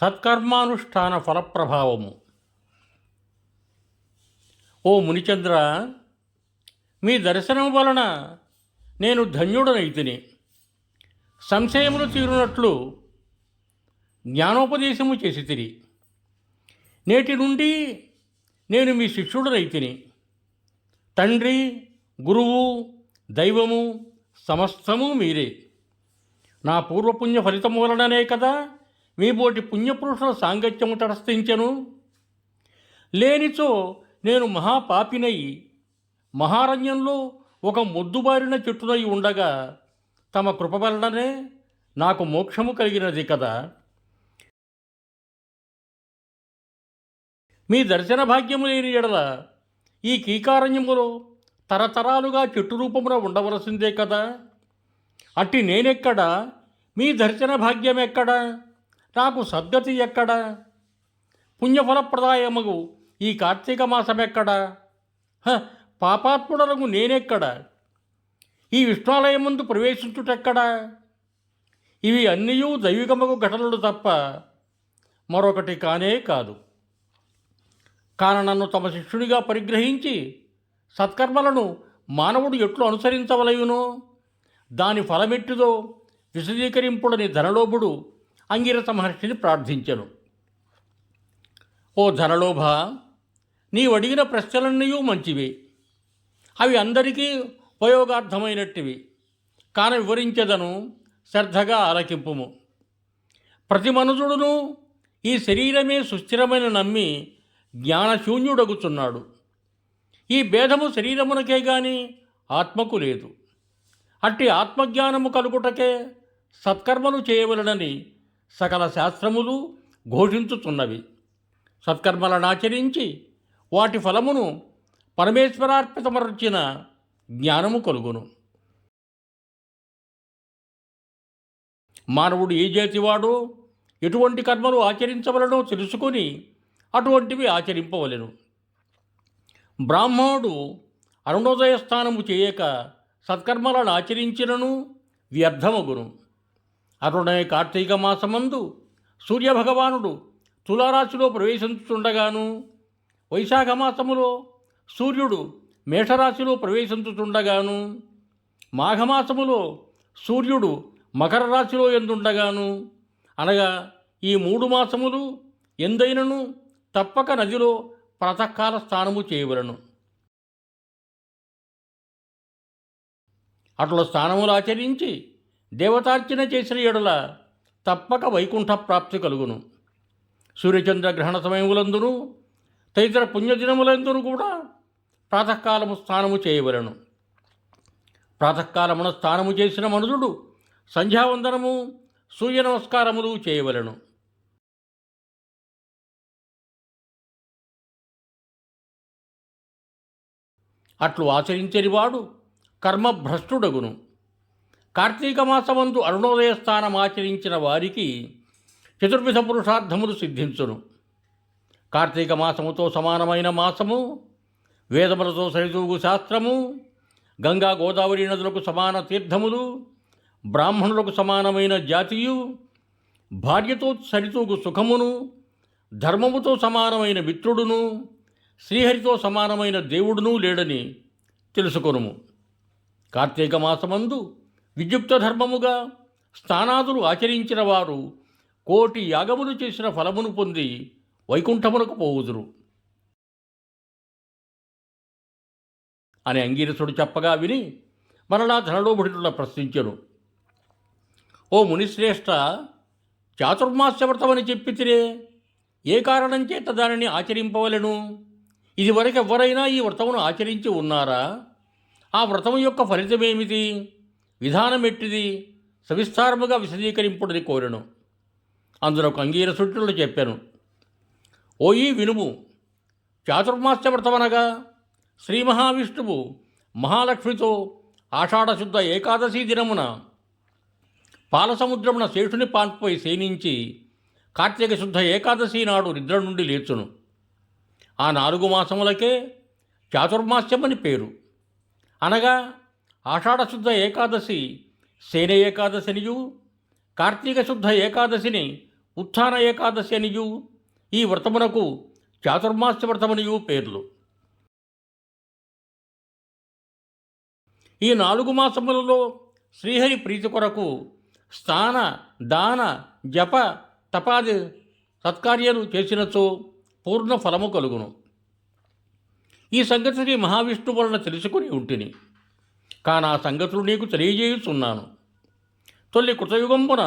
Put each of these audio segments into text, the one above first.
సత్కర్మానుష్ఠాన ఫలప్రభావము. ఓ మునిచంద్ర మీ దర్శనం వలన నేను ధన్యుడనైతిని. సంశయములు తీరునట్లు జ్ఞానోపదేశము చేసి తిరిగి నేటి నుండి నేను మీ శిష్యుడనైతిని. తండ్రి గురువు దైవము సమస్తము మీరే. నా పూర్వపుణ్య ఫలితము వలననే కదా మీ బోటి పుణ్యపురుషుల సాంగత్యము తటస్థించెను? లేనిచో నేను మహాపాపినై మహారణ్యంలో ఒక మొద్దుబారిన చెట్టునై ఉండగా తమ కృప వలననే నాకు మోక్షము కలిగినది కదా. మీ దర్శన భాగ్యము లేని ఎడల ఈ కీకారణ్యములో తరతరాలుగా చెట్టు రూపమున ఉండవలసిందే కదా. అట్టి నేనెక్కడ? మీ దర్శన భాగ్యం ఎక్కడ నాకు సద్గతి ఎక్కడ? పుణ్యఫలప్రదాయముగు ఈ కార్తీక మాసం ఎక్కడ హ, పాపాత్ముడలకు నేనెక్కడ? ఈ విష్ణాలయం ముందు ప్రవేశించుటెక్కడ? ఇవి అన్నీ దైవికముగు ఘటనలు తప్ప మరొకటి కానే కాదు. కాన నన్ను తమ శిష్యునిగా పరిగ్రహించి సత్కర్మలను మానవుడు ఎట్లు అనుసరించవలయునో? దాని ఫలమెట్టిదో విశదీకరింపుడని ధనలోభుడు అంగిరత మహర్షిని ప్రార్థించను. ఓ ధనలోభ నీవు అడిగిన ప్రశ్నలన్నీ మంచివి. అవి అందరికీ ఉపయోగార్థమైనట్టివి. కాన వివరించెదను శ్రద్ధగా ఆలకింపుము. ప్రతి మనుషుడును ఈ శరీరమే సుస్థిరమైన నమ్మి జ్ఞానశూన్యుడగుచున్నాడు. ఈ భేదము శరీరమునకే గాని ఆత్మకు లేదు. అట్టి ఆత్మజ్ఞానము కలుగుటకే సత్కర్మలు చేయవలనని సకల శాస్త్రములు ఘోషించుతున్నవి. సత్కర్మలను ఆచరించి వాటి ఫలమును పరమేశ్వరార్పితమర్చిన జ్ఞానము కలుగును. మానవుడు ఏ జాతివాడో ఎటువంటి కర్మలు ఆచరించవలనో తెలుసుకొని అటువంటివి ఆచరింపవలను. బ్రాహ్మణుడు అరుణోదయ స్థానము చేయక సత్కర్మలను ఆచరించినను వ్యర్థమగును. అరుణయ కార్తీక మాసమందు సూర్యభగవానుడు తులారాశిలో ప్రవేశించుతుండగాను వైశాఖ మాసములో సూర్యుడు మేషరాశిలో ప్రవేశించుతుండగాను మాఘమాసములో సూర్యుడు మకర రాశిలో ఎందుండగాను అనగా ఈ మూడు మాసములు ఎందైనను తప్పక నదిలో ప్రతకాల స్నానము చేయవలను. అట్లా స్నానములు ఆచరించి దేవతార్చన చేసిన ఎడల తప్పక వైకుంఠ ప్రాప్తి కలుగును. సూర్యచంద్ర గ్రహణ సమయములందును తదితర పుణ్యదినములందును కూడా ప్రాతకాలము స్నానము చేయవలను. ప్రాతకాలమున స్నానము చేసిన మనుషుడు సంధ్యావందనము సూర్య నమస్కారములు చేయవలను. అట్లు ఆచరించని వాడు కర్మభ్రష్టుడగును. కార్తీక మాసమందు అరుణోదయ స్థానం ఆచరించిన వారికి చతుర్విధ పురుషార్థములు సిద్ధించును. కార్తీక మాసముతో సమానమైన మాసము వేదములతో సరితూగు శాస్త్రము గంగా గోదావరి నదులకు సమాన తీర్థములు బ్రాహ్మణులకు సమానమైన జాతియు భార్యతో సరితూగు సుఖమును ధర్మముతో సమానమైన మిత్రుడును శ్రీహరితో సమానమైన దేవుడును లేడని తెలుసుకొనుము. కార్తీక మాసమందు విద్యుక్త ధర్మముగా స్నానాదులు ఆచరించిన వారు కోటి యాగములు చేసిన ఫలమును పొంది వైకుంఠమునకు పోవుదురు. అని అంగీరసుడు చెప్పగా విని మరలా ధనలోభుడిలా ప్రశ్నించను. ఓ మునిశ్రేష్ఠ చాతుర్మాస్య వ్రతమని చెప్పితిరే ఏ కారణం చేత దానిని ఆచరింపవలెను? ఇదివరకు ఎవరైనా ఈ వ్రతమును ఆచరించి ఉన్నారా? ఆ వ్రతము యొక్క ఫలితమేమిటి విధానం ఎట్టిది సవిస్తారముగా విశదీకరింపుడని కోరెను. అందులో కంగీర సుట్టులు చెప్పాను. ఓయి వినుము చాతుర్మాస్య వ్రతమనగా శ్రీ మహావిష్ణువు మహాలక్ష్మితో ఆషాఢశుద్ధ ఏకాదశి దినమున పాలసముద్రమున శేషుని పాన్పై శయనించి కార్తీక శుద్ధ ఏకాదశి నాడు నిద్ర నుండి లేచును. ఆ నాలుగు మాసములకే చాతుర్మాస్యమని పేరు. అనగా ఆషాఢశుద్ధ ఏకాదశి సేన ఏకాదశినియు కార్తీక శుద్ధ ఏకాదశిని ఉత్థాన ఏకాదశి అనియు ఈ వ్రతమునకు చాతుర్మాస్య వ్రతమనియు పేర్లు. ఈ నాలుగు మాసములలో శ్రీహరి ప్రీతి కొరకు స్థాన దాన జప తపాది సత్కార్యాలు చేసినచో పూర్ణ ఫలము కలుగును. ఈ సంగతిని మహావిష్ణువు వలన తెలుసుకుని ఉంటిని. కానీ ఆ సంగతులు నీకు తెలియజేయుచున్నాను. తొలి కృతయుగంబున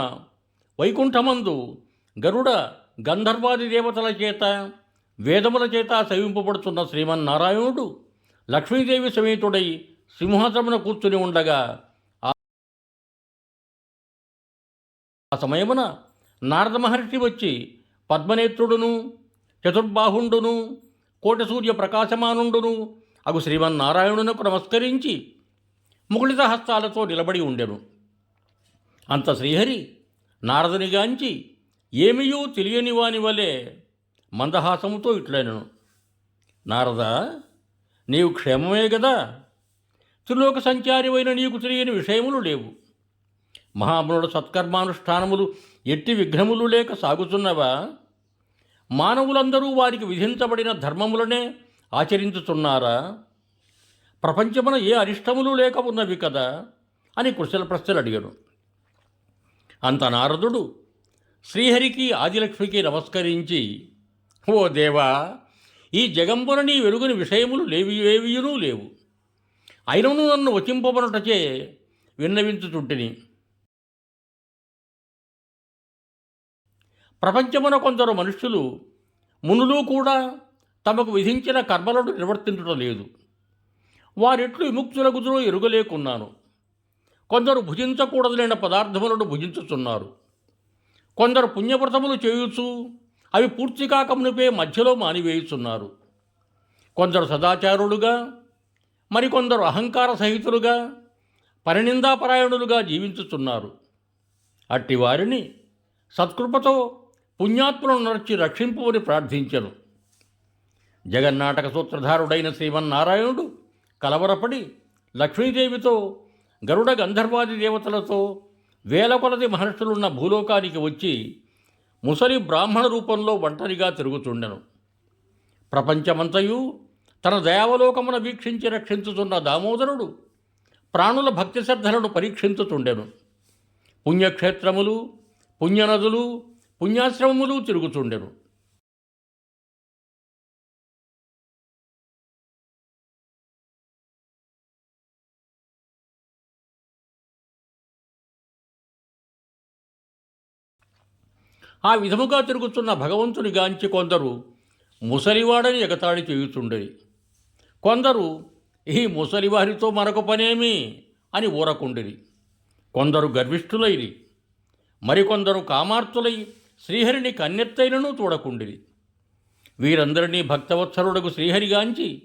వైకుంఠమందు గరుడ గంధర్వాది దేవతల చేత వేదముల చేత సేవింపబడుతున్న శ్రీమన్నారాయణుడు లక్ష్మీదేవి సమేతుడై సింహాసమున కూర్చుని ఉండగా ఆ సమయమున నారద మహర్షి వచ్చి పద్మనేత్రుడును చతుర్బాహుండును కోట సూర్య ప్రకాశమానుండును అగు శ్రీమన్నారాయణునకు నమస్కరించి ముగుళిత హస్తాలతో నిలబడి ఉండెను. అంత శ్రీహరి నారదునిగాంచి ఏమియూ తెలియని వాని వలె మందహాసముతో ఇట్లైనను. నారద నీవు క్షేమమే గదా? త్రిలోక సంచారివైన నీకు తెలియని విషయములు లేవు. మహామునుల సత్కర్మానుష్ఠానములు ఎట్టి విఘ్నములు లేక సాగుతున్నవా? మానవులందరూ వారికి విధించబడిన ధర్మములనే ఆచరించుతున్నారా? ప్రపంచమున ఏ అరిష్టములు లేక ఉన్నవి కదా అని కుశల ప్రశ్నలు అడిగాడు అంత నారదుడు శ్రీహరికి ఆదిలక్ష్మికి నమస్కరించి ఓ దేవా ఈ జగంబున నీ వెలుగుని విషయములు లేవి ఏవియునూ లేవు. అయినను నన్ను వచింపబనుటచే విన్నవించుచుంటిని. ప్రపంచమున కొందరు మనుష్యులు మునులు కూడా తమకు విధించిన కర్మలను నిర్వర్తించడం లేదు. వారిట్లు విముక్తులగుదురో ఎరుగలేకున్నాను. కొందరు భుజించకూడదులైన పదార్థములను భుజించుచున్నారు. కొందరు పుణ్యవ్రతములు చేయుచు అవి పూర్తి కాకమునిపే మధ్యలో మానివేయుచున్నారు. కొందరు సదాచారులుగా మరికొందరు అహంకార సహితులుగా పరినిందాపరాయణులుగా జీవించుచున్నారు. అట్టి వారిని సత్కృపతో పుణ్యాత్ములను నడిచి రక్షింపువని ప్రార్థించను. జగన్నాటక సూత్రధారుడైన శ్రీమన్నారాయణుడు కలవరపడి లక్ష్మీదేవితో గరుడ గంధర్వాది దేవతలతో వేల కొలది మహర్షులున్న భూలోకానికి వచ్చి ముసలి బ్రాహ్మణ రూపంలో ఒంటరిగా తిరుగుతుండెను. ప్రపంచమంతయు తన దయావలోకమున వీక్షించి రక్షించుతున్న దామోదరుడు ప్రాణుల భక్తి శ్రద్ధలను పరీక్షించుతుండెను. పుణ్యక్షేత్రములు పుణ్యనదులు పుణ్యాశ్రమములు తిరుగుతుండెను. ఆ విధముగా తిరుగుతున్న భగవంతుని గాంచి కొందరు ముసలివాడని ఎగతాళి చేయుచుండేది కొందరు ఈ ముసలివారితో మరొక పనేమి? అని ఊరకుండిరి. కొందరు గర్విష్ఠులైరి. మరికొందరు కామార్తులై శ్రీహరిని కన్నెత్తైనను చూడకుండిరి. వీరందరినీ భక్తవత్సరుడకు శ్రీహరిగాంచి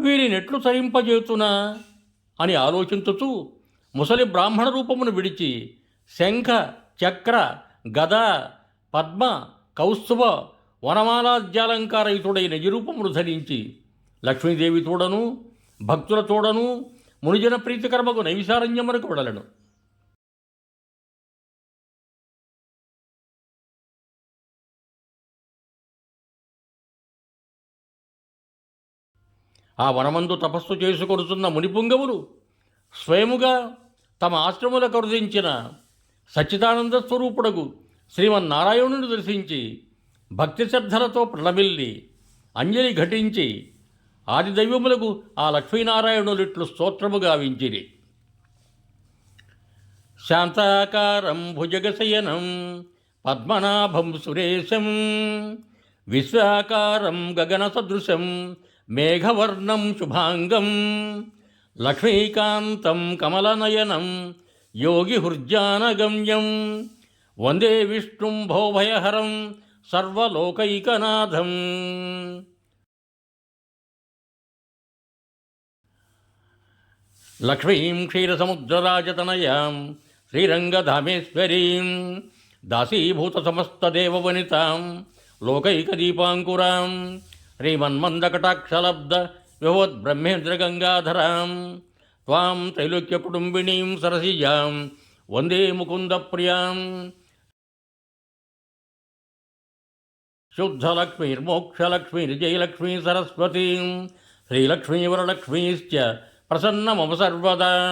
వీరినెట్లు సరింపజేతునా అని ఆలోచించుతూ ముసలి బ్రాహ్మణ రూపమును విడిచి శంఖ చక్ర గద పద్మ కౌస్తుభ వనమాలాద్యాలంకారయుతుడైన ఈ ధరించి లక్ష్మీదేవి తోడను భక్తుల తోడను మునిజన ప్రీతికర్మకు నైవిశారణ్యమునకు వెడలను. ఆ వనమందు తపస్సు చేసుకొడుతున్న మునిపుంగవులు స్వయముగా తమ ఆశ్రములకు కరుదించిన సచ్చిదానంద స్వరూపుడగు శ్రీమన్నారాయణుని దర్శించి భక్తి శ్రద్ధలతో ప్రణమిల్లి అంజలి ఘటించి ఆది దైవములకు ఆ లక్ష్మీనారాయణులిట్లు స్తోత్రము గావించిరి శాంతాకారం భుజగశయనం పద్మనాభం సురేశం విశ్వాకారం గగన సదృశం మేఘవర్ణం శుభాంగం లక్ష్మీకాంతం కమలనయనం యోగి హృజ్జానగమ్యం వందే విష్ణుం భోభయహరం సర్వలోకైకనాథం. లక్ష్మీం క్షీరసముద్రరాజతనయాం శ్రీరంగధామేశ్వరీం దాసీభూతసమస్తదేవవనితాం లోకైకదీపాంకురాం శ్రీమన్మందకటాక్షలబ్ద విభవద్బ్రహ్మేంద్రగంగాధరాం. త్వాం త్రైలోక్య కుటుంబిణీం సరసిజాం వందే ముకుందప్రియాం శుద్ధలక్ష్మీర్మోక్షలక్ష్మీర్జయలక్ష్మీ సరస్వతీం శ్రీలక్ష్మీ వరలక్ష్మీశ్చ ప్రసన్న మమ సర్వదా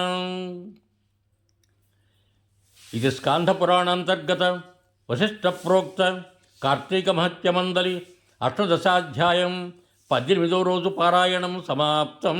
ఇది స్కాంధపురాణాంతర్గత వశిష్ఠ ప్రోక్త కార్తీక మహత్యమందలి అష్టదశాధ్యాయం పద్దెనిమిదో రోజు పారాయణం సమాప్తం